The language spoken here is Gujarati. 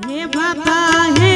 હે બાપા હે